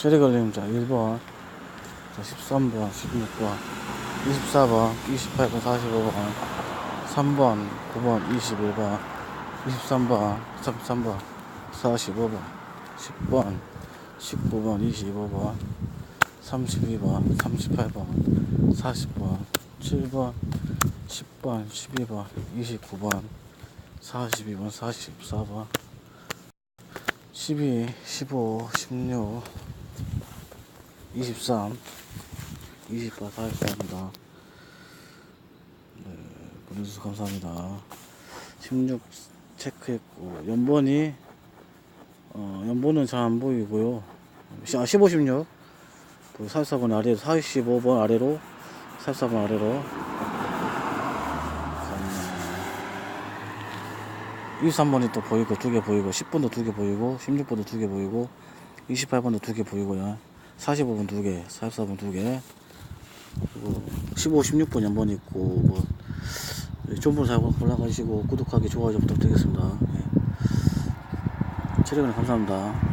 체리 걸림자 1번, 자, 13번, 16번, 24번, 28번, 45번, 3번, 9번, 21번, 23번, 33번, 45번, 10번, 19번, 25번, 32번, 38번, 40번, 7번, 10번, 12번, 29번, 42번, 44번, 12, 15, 16, 23, 20번, 44입니다. 네, 보내주셔서 감사합니다. 16 체크했고, 연번이, 어, 연번은 잘 안 보이고요. 아, 15, 16. 44번 아래로, 45번 아래로, 44번 아래로. 23번이 또 보이고, 두 개 보이고, 10번도 두 개 보이고, 16번도 두 개 보이고, 28번도 두 개 보이고요. 45번 두 개, 44번 두 개, 그리고 15, 16번 연번 있고, 뭐, 좋은 분 사고 올라가시고, 구독하기, 좋아요 좀 부탁드리겠습니다. 예. 체력은 감사합니다.